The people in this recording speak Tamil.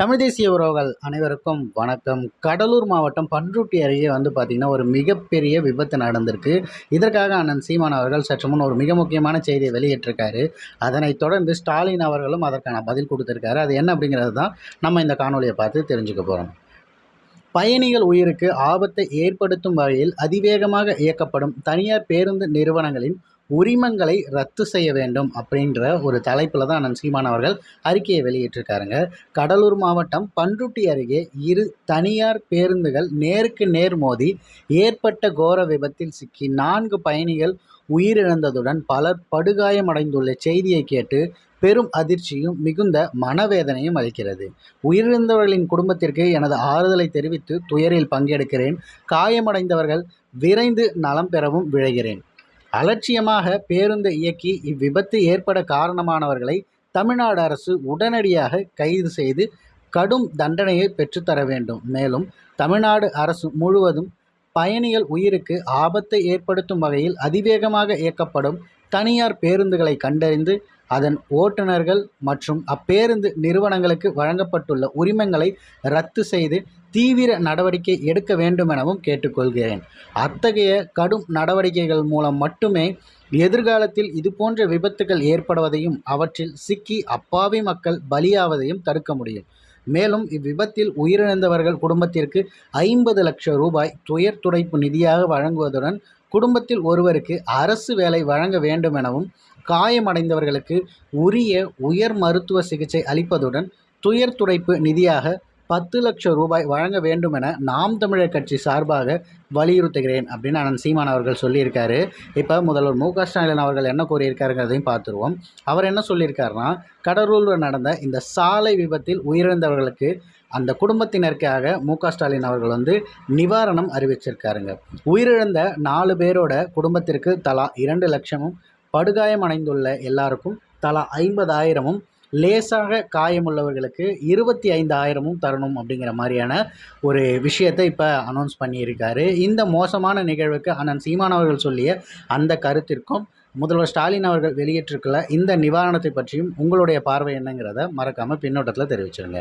தமிழ் தேசிய உறவுகள் அனைவருக்கும் வணக்கம். கடலூர் மாவட்டம் பன்ருட்டி அருகே வந்து பார்த்திங்கன்னா ஒரு மிகப்பெரிய விபத்து நடந்திருக்கு. இதற்காக அண்ணன் சீமான் அவர்கள் சற்று முன் ஒரு மிக முக்கியமான செய்தியை வெளியிட்டிருக்காரு. அதனைத் தொடர்ந்து ஸ்டாலின் அவர்களும் அதற்கான பதில் கொடுத்துருக்காரு. அது என்ன அப்படிங்கிறது தான் நம்ம இந்த காணொலியை பார்த்து தெரிஞ்சுக்க போகிறோம் பயணிகள் உயிருக்கு ஆபத்தை ஏற்படுத்தும் வகையில் அதிவேகமாக இயக்கப்படும் தனியார் பேருந்து நிறுவனங்களின் உரிமங்களை ரத்து செய்ய வேண்டும் அப்படின்ற ஒரு தலைப்பில் தான் அண்ணன் சீமான் அவர்கள் அறிக்கையை வெளியிட்டிருக்காருங்க. கடலூர் மாவட்டம் பண்ருட்டி அருகே இரு தனியார் பேருந்துகள் நேருக்கு நேர் மோதி ஏற்பட்ட கோர விபத்தில் சிக்கி நான்கு பயணிகள் உயிரிழந்ததுடன் பலர் படுகாயமடைந்துள்ள செய்தியை கேட்டு பெரும் அதிர்ச்சியும் மிகுந்த மனவேதனையும் அளிக்கிறது. உயிரிழந்தவர்களின் குடும்பத்திற்கு எனது ஆறுதலை தெரிவித்து துயரில் பங்கெடுக்கிறேன். காயமடைந்தவர்கள் விரைந்து நலம் பெறவும் விழைகிறேன். அலட்சியமாக பேருந்தை இயக்கி இவ்விபத்து ஏற்பட காரணமானவர்களை தமிழ்நாடு அரசு உடனடியாக கைது செய்து கடும் தண்டனையை பெற்றுத்தர வேண்டும். மேலும் தமிழ்நாடு அரசு முழுவதும் பயணிகள் உயிருக்கு ஆபத்தை ஏற்படுத்தும் வகையில் அதிவேகமாக இயக்கப்படும் தனியார் பேருந்துகளை கண்டறிந்து அதன் ஓட்டுநர்கள் மற்றும் அப்பேருந்து நிறுவனங்களுக்கு வழங்கப்பட்டுள்ள உரிமங்களை ரத்து செய்து தீவிர நடவடிக்கை எடுக்க வேண்டும் எனவும் கேட்டுக்கொள்கிறேன். அத்தகைய கடும் நடவடிக்கைகள் மூலம் மட்டுமே எதிர்காலத்தில் இதுபோன்ற விபத்துகள் ஏற்படுவதையும் அவற்றில் சிக்கி அப்பாவி மக்கள் பலியாவதையும் தடுக்க முடியும். மேலும் இவ்விபத்தில் உயிரிழந்தவர்கள் குடும்பத்திற்கு ஐம்பது லட்சம் ரூபாய் துயர் துடைப்பு நிதியாக வழங்குவதுடன் குடும்பத்தில் ஒருவருக்கு அரசு வேலை வழங்க வேண்டும் எனவும் காயமடைந்தவர்களுக்கு உரிய உயர் மருத்துவ சிகிச்சை அளிப்பதுடன் துயர் துடைப்பு நிதியாக பத்து லட்சம் ரூபாய் வழங்க வேண்டும் என நாம் தமிழர் கட்சி சார்பாக வலியுறுத்துகிறேன் அப்படின்னு அண்ணன் சீமான் அவர்கள் சொல்லியிருக்காரு. இப்போ முதல்வர் மு க ஸ்டாலின் அவர்கள் என்ன கூறியிருக்காருங்கிறதையும் பார்த்துருவோம். அவர் என்ன சொல்லியிருக்காருன்னா கடலூரில் நடந்த இந்த சாலை விபத்தில் உயிரிழந்தவர்களுக்கு அந்த குடும்பத்தினருக்காக மு க ஸ்டாலின் அவர்கள் வந்து நிவாரணம் அறிவிச்சிருக்காருங்க. உயிரிழந்த நாலு பேரோட குடும்பத்திற்கு தலா இரண்டு லட்சமும் படுகாயம் அடைந்துள்ள எல்லாருக்கும் தலா ஐம்பதாயிரமும் லேசாக காயமுள்ளவர்களுக்கு இருபத்தி ஐந்து ஆயிரமும் தரணும் அப்படிங்கிற மாதிரியான ஒரு விஷயத்தை இப்போ அனௌன்ஸ் பண்ணியிருக்காரு. இந்த மோசமான நிகழ்வுக்கு அண்ணன் சீமான் அவர்கள் சொல்லிய அந்த கருத்திற்கும் முதல்வர் ஸ்டாலின் அவர்கள் வெளியிட்டிருக்கல இந்த நிவாரணத்தை பற்றியும் உங்களுடைய பார்வை என்னங்கிறத மறக்காமல் பின்னோட்டத்தில் தெரிவிச்சிருங்க.